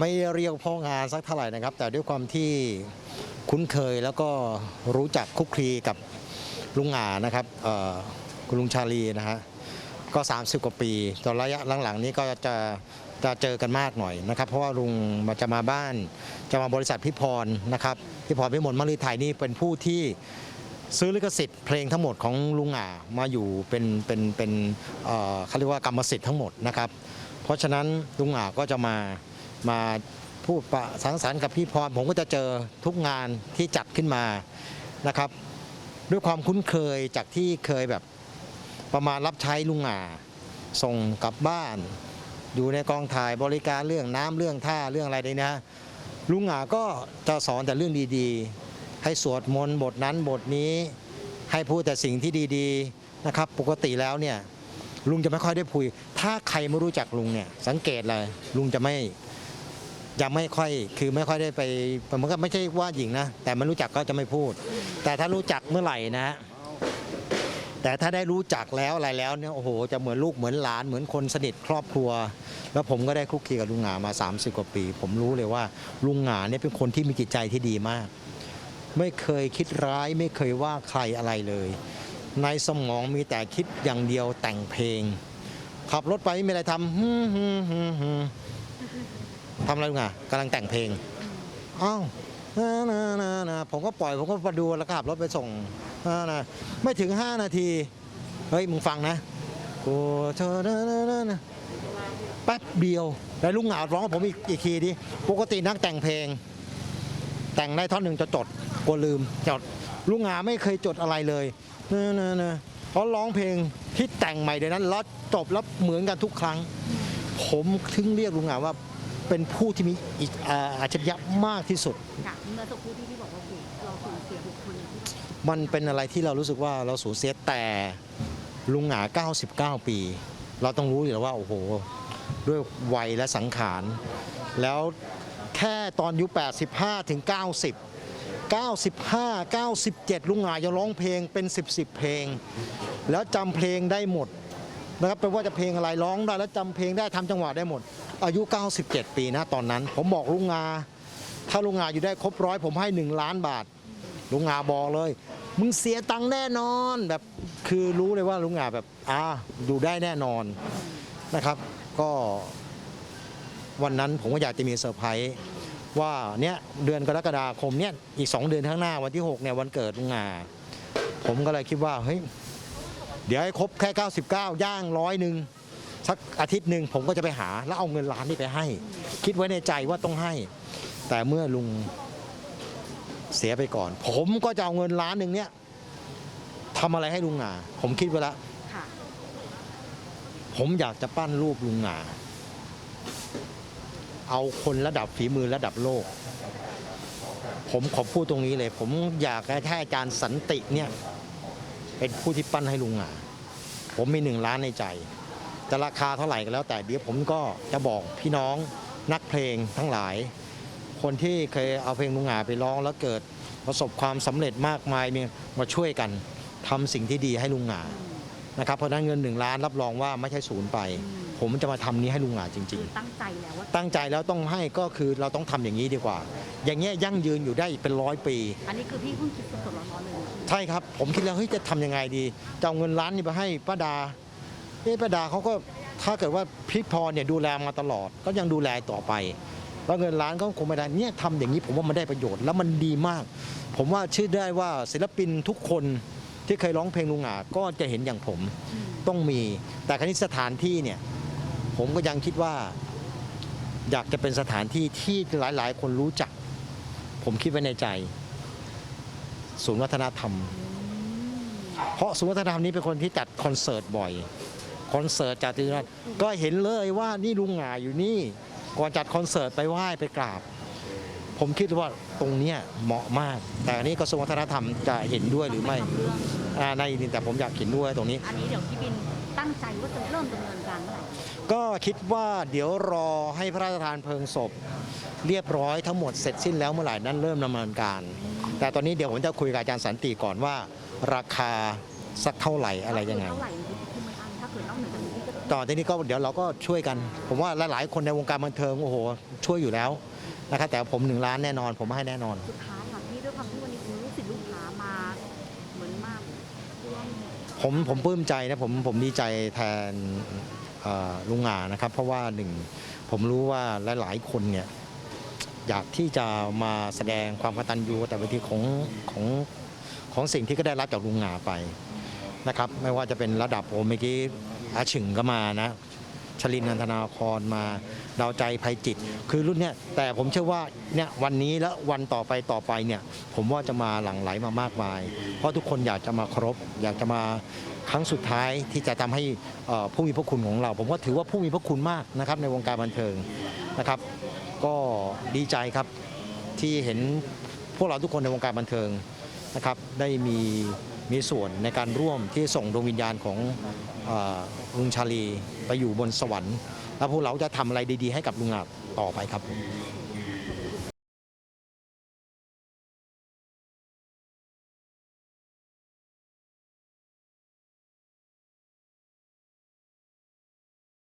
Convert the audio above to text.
ไม่เรียกพ่องานสักเท่าไหร่นะครับ แต่ด้วยความที่คุ้นเคยแล้วก็รู้จักคุกคลีกับลุงหงานะครับคุณลุงชาลีนะฮะก็ 30 กว่าปีตอนระยะหลังๆ นี้ก็จะจะเจอกันมากหน่อยนะครับ เพราะว่าลุงมาจะมาบ้านจะมาบริษัทพี่พรนะครับพี่พรพิมลมลีไทยนี่เป็นผู้ที่ซื้อลิขสิทธิ์เพลงทั้งหมดของลุงหงามาอยู่เป็นเป็นเป็นเขาเรียกว่ากรรมสิทธิ์ทั้งหมดนะครับ เพราะฉะนั้นลุงหงาก็จะมา มาพูดประสังสรรค์กับพี่พรผมก็จะเจอทุกงานที่จัดขึ้นมานะครับ ด้วยความคุ้นเคยจากที่เคยแบบประมาณรับใช้ลุงหงาส่งกลับบ้าน อยู่ในกองถ่ายบริการเรื่องน้ำเรื่องท่าเรื่องอะไรนี่นะลุงหงาก็จะสอนแต่เรื่องดีๆ ให้สวดมนต์บทนั้นบทนี้ให้พูดแต่สิ่งที่ดีๆนะครับ ปกติแล้วเนี่ยลุงจะไม่ค่อยได้พูดถ้าใครไม่รู้จักลุงเนี่ยสังเกตเลยลุงจะไม่ ยังไม่ค่อยคือไม่ค่อยได้ไปมันก็ไม่ใช่ว่าหญิงนะ แต่ไม่รู้จักก็จะไม่พูด แต่ถ้ารู้จักเมื่อไหร่นะ แต่ถ้าได้รู้จักแล้วอะไรแล้วเนี่ยโอ้โหจะเหมือนลูกเหมือนหลานเหมือนคนสนิทครอบครัว แล้วผมก็ได้คลุกคลีกับลุงหงามา 30 กว่าปี ผมรู้เลยว่าลุงหงาเนี่ยเป็นคนที่มีจิตใจที่ดีมาก ไม่เคยคิดร้ายไม่เคยว่าใครอะไรเลย ในสมองมีแต่คิดอย่างเดียวแต่งเพลง ขับรถไปไม่มีอะไรทำ ทำอะไรลุงอะกำลังแต่งเพลงอ้าวนะนะนะนะผมก็ปล่อยผมก็มาดูแล้วก็ขับรถไปส่งนะนะไม่ถึง 5 นาที เฮ้ย มึงฟังนะโอ้เธอนะนะนะนะแป๊บเดียว แล้วลุงเหงาร้องกับผมอีกอีกทีดิปกตินักแต่งเพลง แต่งได้ท่อนหนึ่งจะจดกลัวลืมจดลุงหงาไม่เคยจดอะไรเลยนะนะนะเพราะร้องเพลงที่แต่งใหม่เดี๋ยวนั้นแล้วจบแล้วเหมือนกันทุกครั้ง ผมถึงเรียกลุงหงาว่า เป็นผู้ที่มีอิอ่าอัจฉริยะมากที่สุด ค่ะเมื่อสักครู่ที่พี่บอกว่าสูญเราสูญเสียบุคคลหนึ่งที่มันเป็นอะไรที่เรารู้สึกว่าเราสูญเสียแต่ลุงหงา 99 ปี เราต้องรู้อยู่แล้วว่าโอ้โห ด้วยวัยและสังขาร แล้วแค่ตอนอายุ85 ถึง 90 95 97 ลุงหงายังร้องเพลงเป็น 10 10 เพลง แล้วจำเพลงได้หมดนะครับเป็นว่าจะเพลงอะไรร้องได้แล้วจำเพลงได้ทำจังหวะได้หมด อายุ 97 ปีนะตอนนั้น ผมบอกลุงงา ถ้าลุงงาอยู่ได้ครบร้อยผมให้ 1 ล้านบาท ลุงงาบอกเลย มึงเสียตังค์แน่นอนแบบคือรู้เลยว่าลุงงาแบบอ่าอยู่ได้แน่นอนนะครับ ก็วันนั้นผมก็อยากจะมีเซอร์ไพรส์ว่าเนี่ยเดือนกรกฎาคมเนี่ยอีก 2 เดือนข้างหน้าวันที่6เนี่ยวันเกิดลุงงา ผมก็เลยคิดว่าเฮ้ยเดี๋ยวให้ครบแค่ 99 ย่างร้อยหนึ่ง สักอาทิตย์หนึ่งผมก็จะไปหาแล้วเอาเงินล้านนี่ไปให้ คิดไว้ในใจว่าต้องให้ แต่เมื่อลุงเสียไปก่อน ผมก็จะเอาเงินล้านหนึ่งเนี่ยทำอะไรให้ลุงหงาผมคิดไว้แล้วค่ะผมอยากจะปั้นรูปลุงหงาเอาคนระดับฝีมือระดับโลก ผมขอพูดตรงนี้เลย ผมอยากให้อาจารย์สันติเนี่ย เป็นผู้ที่ปั้นให้ลุงหงาผมมีหนึ่งล้านในใจ จะราคาเท่าไหร่ก็แล้ว แต่เดี๋ยวผมก็จะบอกพี่น้องนักเพลงทั้งหลาย คนที่เคยเอาเพลงลุงหงาไปร้องแล้วเกิดประสบความสำเร็จมากมายมีมาช่วยกันทำสิ่งที่ดีให้ลุงหงานะครับเพราะฉะนั้นเงินหนึ่งล้านรับรองว่าไม่ใช่ศูนย์ไป ผมจะมาทำนี้ให้ลุงหงาจริงคือตั้งใจแล้วว่าๆตั้งใจแล้วต้องให้ก็คือเราต้องทำอย่างนี้ดีกว่า อย่างเงี้ยยั่งยืนอยู่ได้อีกเป็นร้อยปี อันนี้คือพี่เพิ่งคิดสดๆร้อนๆเลยใช่ครับ ผมคิดแล้วเฮ้ยจะทำยังไงดีจะเอาเงินล้านนี่ไปให้ป้าดา เอ๊ป้าดาเขาก็ถ้าเกิดว่าพี่พรเนี่ยดูแลมาตลอด ก็ยังดูแลต่อไปแล้วเงินล้านก็คงไม่ได้เนี่ยทำอย่างนี้ผมว่ามันได้ประโยชน์แล้วมันดีมาก ผมว่าชื่อได้ว่าศิลปินทุกคนที่เคยร้องเพลงลุงหงาก็จะเห็นอย่างผมต้องมี แต่ครั้นี้สถานที่เนี่ย ผมก็ยังคิดว่า อยากจะเป็นสถานที่ที่หลาย ๆ คนรู้จัก ผมคิดไว้ในใจศูนย์วัฒนธรรม เพราะศูนย์วัฒนธรรมนี้เป็นคนที่จัดคอนเสิร์ตบ่อย คอนเสิร์ตจัดที่นั่นก็เห็นเลยว่านี่ลุงหงาอยู่นี่ ก่อนจัดคอนเสิร์ตไปไหว้ไปกราบ ผมคิดว่าตรงเนี้ยเหมาะมาก แต่อันนี้กระทรวงวัฒนธรรมจะเห็นด้วยหรือไม่ทำเรื่องอ่าในนี่แต่ผมอยากเห็นด้วยตรงนี้ อันนี้เดี๋ยวพี่บินตั้งใจว่าจะเริ่มดำเนินการเมื่อไหร่ก็คิดว่าเดี๋ยวรอให้พระราชทานเพลิงศพ เรียบร้อยทั้งหมดเสร็จสิ้นแล้วเมื่อไหร่นั้นเริ่มดำเนินการ แต่ตอนนี้เดี๋ยวผมจะคุยกับอาจารย์สันติก่อนว่า ราคาสักเท่าไหร่อะไรยังไง เท่าไหร่ ที่ไม่อันถ้าเกิดนอกเหนือจากนี้พี่ก็ต่อทีนี้ก็เดี๋ยวเราก็ช่วยกัน ผมว่าหลายๆคนในวงการบันเทิงโอ้โหช่วยอยู่แล้วนะครับแต่ผมหนึ่งล้านแน่นอน ผมให้แน่นอนสุดท้ายค่ะพี่ด้วยความที่วันนี้คุณลูกศิษย์ลูกหามาเหมือนมากร่วมผมผมปลื้มใจนะผมผมดีใจแทนเอ่อลุงหงานะครับ เพราะว่าหนึ่งผมรู้ว่าหลายๆคนเนี่ยอยากที่จะมาแสดงความกตัญญูแต่บางทีของของของสิ่งที่ก็ได้รับจากลุงหงาไปนะครับ ไม่ว่าจะเป็นระดับโอเมื่อกี้ อาฉึงก็มานะชลินนันทนาครมาดาวใจภัยจิต คือรุ่นเนี้ยแต่ผมเชื่อว่าเนี่ยวันนี้และวันต่อไปต่อไปเนี่ย ผมว่าจะมาหลั่งไหลมามากมาย เพราะทุกคนอยากจะมาครพอยากจะมาครั้งสุดท้ายที่จะทำให้ผู้มีพระคุณของเรา ผมก็ถือว่าผู้มีพระคุณมากนะครับ ในวงการบันเทิงนะครับ ก็ดีใจครับที่เห็นพวกเราทุกคนในวงการบันเทิงนะครับ ได้มี มีส่วนในการร่วมที่ส่งดวงวิญญาณของลุงชาลีไปอยู่บนสวรรค์ แล้วพวกเราจะทำอะไรดีๆให้กับลุงอาจต่อไปครับ